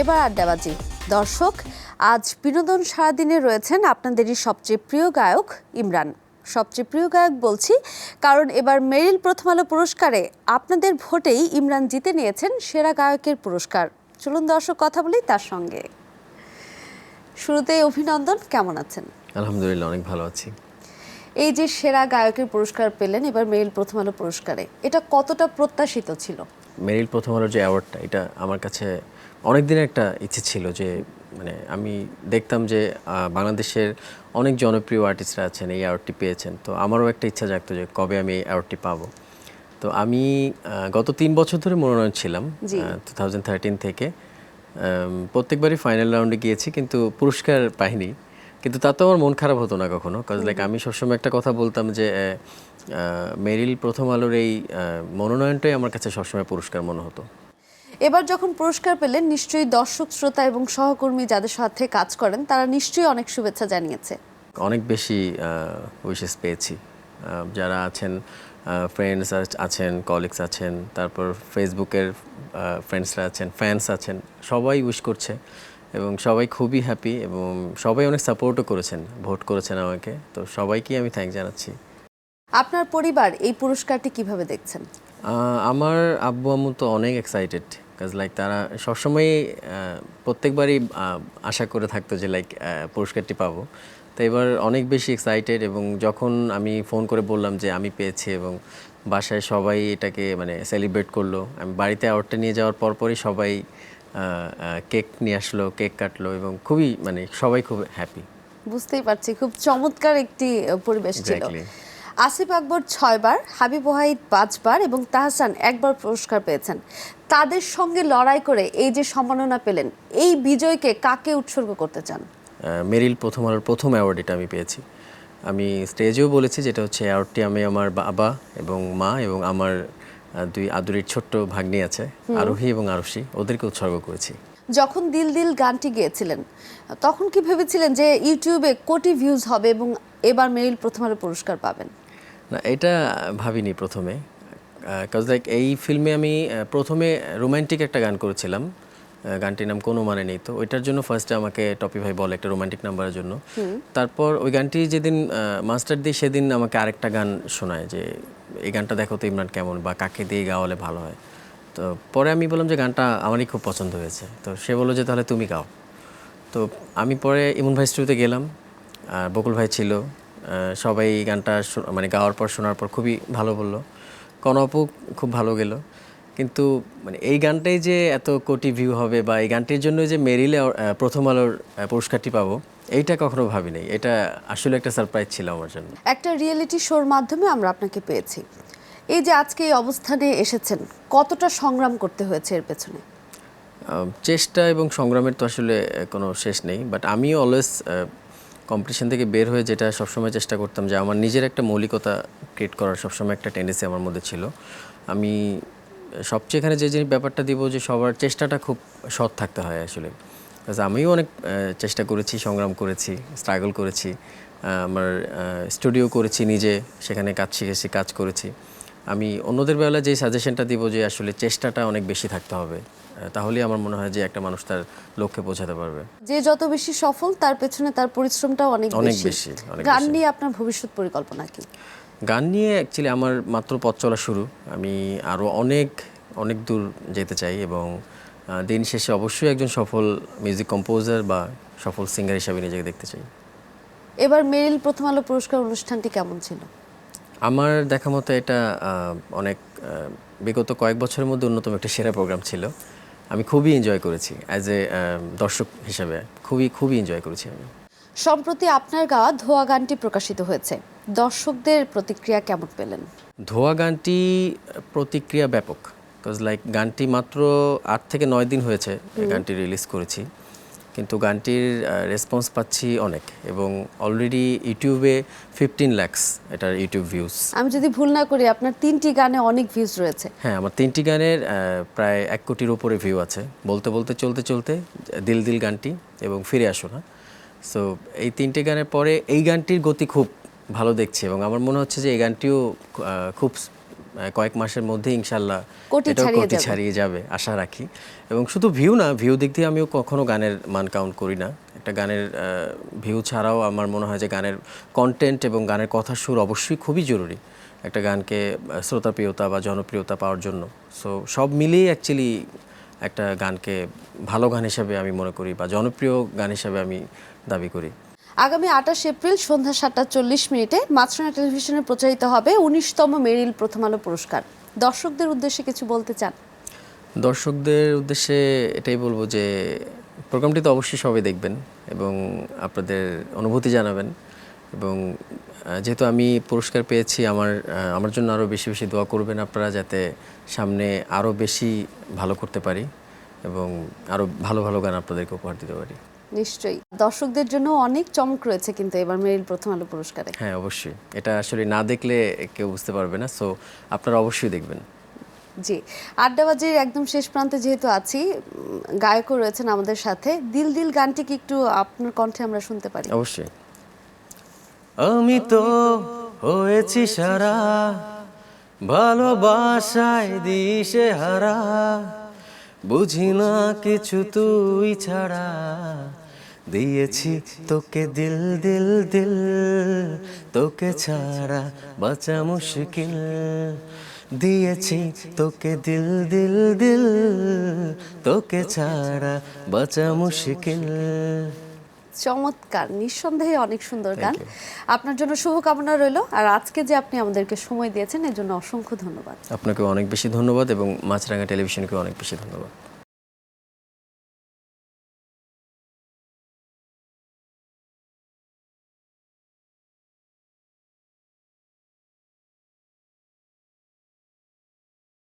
এবার আড্ডাবাজি দর্শক আজ বিনোদন সারাদিনে রয়েছেন আপনাদেরই সবচেয়ে প্রিয় গায়ক ইমরান। সবচেয়ে প্রিয় গায়ক বলছি কারণ এবার মেরিল প্রথম আলো পুরস্কারে আপনাদের ভোটেই ইমরান জিতে নিয়েছেন সেরা গায়কের পুরস্কার। চলুন দর্শক কথা বলি তার সঙ্গে। শুরুতেই অভিনন্দন কেমন আছেন? আলহামদুলিল্লাহ অনেক ভালো আছি। এই যে সেরা গায়কের পুরস্কার পেলেন এবার মেরিল প্রথম আলো পুরস্কারে এটা কতটা প্রত্যাশিত ছিল? মেরিল প্রথম আলোর যে অ্যাওয়ার্ডটা এটা আমার কাছে অনেক দিনের একটা ইচ্ছে ছিল যে মানে আমি দেখতাম যে বাংলাদেশের অনেক জনপ্রিয় আর্টিস্টরা আছেন এই অ্যাওয়ার্ডটি পেয়েছেন। তো আমারও একটা ইচ্ছা জাগতো যে কবে আমি এই অ্যাওয়ার্ডটি পাবো। তো আমি গত তিন বছর ধরে মনোনয়ন ছিলাম টু থাউজেন্ড থার্টিন থেকে। প্রত্যেকবারই ফাইনাল রাউন্ডে গিয়েছি কিন্তু পুরস্কার পাইনি। কিন্তু তাতেও আমার মন খারাপ হতো না কখনো। কজ লাইক আমি সবসময় একটা কথা বলতাম যে মেরিল প্রথম আলোর এই মনোনয়নটাই আমার কাছে সবসময় পুরস্কার মনে হতো। এবার যখন পুরস্কার পেলেন নিশ্চয়ই দর্শক শ্রোতা এবং সহকর্মী যাদের সাথে কাজ করেন তারা নিশ্চয়ই অনেক শুভেচ্ছা জানিয়েছে। অনেক বেশি উইশেস পেয়েছি। যারা আছেন ফ্রেন্ডস আছেন কলিগস আছেন তারপর ফেসবুকের ফ্রেন্ডসরা আছেন ফ্যান্স আছেন সবাই উইশ করছে এবং সবাই খুবই হ্যাপি এবং সবাই অনেক সাপোর্টও করেছেন ভোট করেছেন আমাকে। তো সবাইকেই আমি থ্যাংক জানাচ্ছি। আপনার পরিবার এই পুরস্কারটি কীভাবে দেখছেন? আমার আব্বু আম্মু তো অনেক এক্সাইটেড কাজ লাইক তারা সবসময়ই প্রত্যেকবারই আশা করে থাকতো যে লাইক পুরস্কারটি পাবো। তো এবার অনেক বেশি এক্সাইটেড এবং যখন আমি ফোন করে বললাম যে আমি পেয়েছি এবং বাসায় সবাই এটাকে মানে সেলিব্রেট করল আমি বাড়িতে অ্যাওয়ার্ডটা নিয়ে যাওয়ার পরপরই সবাই কেক নিয়ে আসলো কেক কাটলো এবং খুবই মানে সবাই খুব হ্যাপি বুঝতেই পারছি খুব চমৎকার একটি পরিবেশ ছিল. আসিফ আকবর ছয়বার হাবিব ওয়াহিদ পাঁচবার এবং তাহসান একবার পুরস্কার পেয়েছেন। তাদের সঙ্গে লড়াই করে এই যে সম্মাননা পেলেন এই বিজয়কে কাকে উৎসর্গ করতে চান? মেরিল প্রথম আলোর প্রথম অ্যাওয়ার্ড এটা আমি পেয়েছি। আমি স্টেজেও বলেছি যেটা হচ্ছে অ্যাওয়ার্ডটি আমি আমার বাবা এবং মা এবং আমার দুই আদুরির ছোট্ট ভাগ্নি আছে আরোহী এবং আরুষি ওদেরকে উৎসর্গ করেছি। যখন দিল দিল গানটি গেয়েছিলেন তখন কি ভেবেছিলেন যে ইউটিউবে কোটি ভিউজ হবে এবং এবার মেরিল প্রথম আলো পুরস্কার পাবেন? না এটা ভাবিনি প্রথমে। কাজ লাইক এই ফিল্মে আমি প্রথমে রোমান্টিক একটা গান করেছিলাম। গানটির নাম কোনো মানে নেই তো। ওইটার জন্য ফার্স্টে আমাকে টপি ভাই বলে একটা রোমান্টিক নাম্বারের জন্য। তারপর ওই গানটি যেদিন মাস্টার দিই সেদিন আমাকে আরেকটা গান শোনায় যে এই গানটা দেখো তো ইমরান কেমন বা কাকে দিয়ে গাওয়ালে ভালো হয়? তো পরে আমি বললাম যে গানটা আমারই খুব পছন্দ হয়েছে। তো সে বলল যে তাহলে তুমি গাও। তো আমি পরে ইমন ভাই স্টুডিওতে গেলাম। আর বকুল ভাই ছিল। সবাই এই গানটা মানে গাওয়ার পর শোনার পর খুবই ভালো বলল। কনপু খুব ভালো গেল। কিন্তু মানে এই গানটাই যে এত কোটি ভিউ হবে বা এই গানটির জন্য যে মেরিলে প্রথম আলোর পুরস্কারটি পাবো এইটা কখনো ভাবিনি। এটা আসলে একটা সারপ্রাইজ ছিল আমার জন্য। একটা রিয়েলিটি শোর মাধ্যমে আমরা আপনাকে পেয়েছি। এই যে আজকে এই অবস্থানে এসেছেন কতটা সংগ্রাম করতে হয়েছে এর পেছনে? চেষ্টা এবং সংগ্রামের তো আসলে কোনো শেষ নেই বাট আমিও অলওয়েজ কম্পিটিশন থেকে বের হয়ে যেটা সবসময় চেষ্টা করতাম যে আমার নিজের একটা মৌলিকতা ক্রিয়েট করার সবসময় একটা টেন্ডেন্সি আমার মধ্যে ছিল। আমি সবচেয়ে এখানে যে যে ব্যাপারটা দিব যে সবার চেষ্টাটা খুব সৎ থাকতে হয় আসলে। আমিও অনেক চেষ্টা করেছি, সংগ্রাম করেছি স্ট্রাগল করেছি আমার স্টুডিও করেছি নিজে, সেখানে কাজ শিখেছি, কাজ করেছি। আমি অন্যদের বেলা যে সাজেশনটা দিব যে আসলে চেষ্টাটা অনেক বেশি থাকতে হবে আহ, তাহলেই আমার মনে হয় যে একটা মানুষ তার লক্ষ্যে পৌঁছাতে পারবে। যে যত বেশি সফল তার পেছনে তার পরিশ্রমটাও অনেক অনেক বেশি। বেশি, গান নিয়ে আপনার ভবিষ্যৎ পরিকল্পনা কি? গান নিয়ে অ্যাকচুয়ালি আমার মাত্র পথ চলা শুরু। আমি আরও অনেক অনেক দূর যেতে চাই এবং দিন শেষে অবশ্যই একজন সফল মিউজিক কম্পোজার বা সফল সিঙ্গার হিসাবে নিজেকে দেখতে চাই। এবার মেরিল প্রথম আলো পুরস্কার অনুষ্ঠানটি কেমন ছিল? আমার দেখা মতো এটা অনেক বিগত কয়েক বছরের মধ্যে অন্যতম একটা সেরা প্রোগ্রাম ছিল। আমি খুবই এনজয় করেছি অ্যাজ এ দর্শক হিসাবে। খুবই খুবই এনজয় করেছি আমি। সম্প্রতি আপনার গাওয়া ধোয়া গানটি প্রকাশিত হয়েছে। দর্শকদের প্রতিক্রিয়া কেমন পেলেন? ধোয়া গানটি প্রতিক্রিয়া ব্যাপক। বিকজ লাইক গানটি মাত্র আট থেকে নয় দিন হয়েছে এই গানটি রিলিজ করেছি। কিন্তু গানটির রেসপন্স পাচ্ছি অনেক এবং অলরেডি ইউটিউবে ফিফটিন ল্যাক্স এটার ইউটিউব ভিউজ আমি যদি ভুল না করি আপনার তিনটি গানে অনেক ভিউজ রয়েছে। হ্যাঁ আমার তিনটি গানের প্রায় এক কোটির উপরে ভিউ আছে। বলতে বলতে চলতে চলতে দিল দিল গানটি এবং ফিরে আসো না। সো এই তিনটি গানের পরে এই গানটির গতি খুব ভালো দেখছি এবং আমার মনে হচ্ছে যে এই গানটিও খুব কয়েক মাসের মধ্যে ইনশাল্লাহ কোটি এটাও ছাড়িয়ে কোটি যাবে। ছাড়িয়ে যাবে আশা রাখি। এবং শুধু ভিউ না ভিউ দিক দিয়ে আমিও কখনো গানের মান কাউন্ট করি না। একটা গানের ভিউ ছাড়াও আমার মনে হয় যে গানের কন্টেন্ট এবং গানের কথার সুর অবশ্যই খুবই জরুরি একটা গানকে শ্রোতাপ্রিয়তা বা জনপ্রিয়তা পাওয়ার জন্য। সো সব মিলিয়ে অ্যাকচুয়ালি একটা গানকে ভালো গান হিসাবে আমি মনে করি বা জনপ্রিয় গান হিসাবে আমি দাবি করি। আগামী আঠাশ এপ্রিল সন্ধ্যা সাতটা চল্লিশ মিনিটে মাছরাঙা টেলিভিশনে প্রচারিত হবে উনিশতম মেরিল প্রথম আলো পুরস্কার। দর্শকদের উদ্দেশ্যে কিছু বলতে চান? দর্শকদের উদ্দেশ্যে এটাই বলব যে, প্রোগ্রামটি তো অবশ্যই সবাই দেখবেন এবং আপনাদের অনুভূতি জানাবেন এবং যেহেতু আমি পুরস্কার পেয়েছি, আমার আমার জন্য আরও বেশি বেশি দোয়া করবেন আপনারা যাতে সামনে আরও বেশি ভালো করতে পারি এবং আরও ভালো ভালো গান আপনাদেরকে উপহার দিতে পারি। নিশ্চয়ই। দর্শকদের জন্য অনেক চমক রয়েছে কিন্তু এবার মেরিল প্রথম আলো পুরস্কারে। হ্যাঁ অবশ্যই। এটা আসলে না দেখলে কেউ বুঝতে পারবে না সো আপনারা অবশ্যই দেখবেন। জি। আড্ডাবাজির একদম শেষ প্রান্তে যেহেতু আছি গায়কও রয়েছেন আমাদের সাথে। দিল দিল গানটি কি একটু আপনার কণ্ঠে আমরা শুনতে পারি? অবশ্যই। আমি তো হয়েছি সারা ভালোবাসায় দিশে হারা বুঝি না কিছু তুই ছাড়া। দিয়েছি তোকে দিল দিল দিল তোকে ছাড়া বাঁচা মুশকিল। দিয়েছি তোকে দিল দিল দিল তোকে ছাড়া বাঁচা মুশকিল। চমৎকার নিঃসন্দেহে অনেক সুন্দর গান। আপনার জন্য শুভকামনা রইল। আর আজকে যে আপনি আমাদেরকে সময় দিয়েছেন এর জন্য অসংখ্য ধন্যবাদ। আপনাকে অনেক বেশি ধন্যবাদ এবং মাছরাঙা টেলিভিশনকে অনেক বেশি ধন্যবাদ।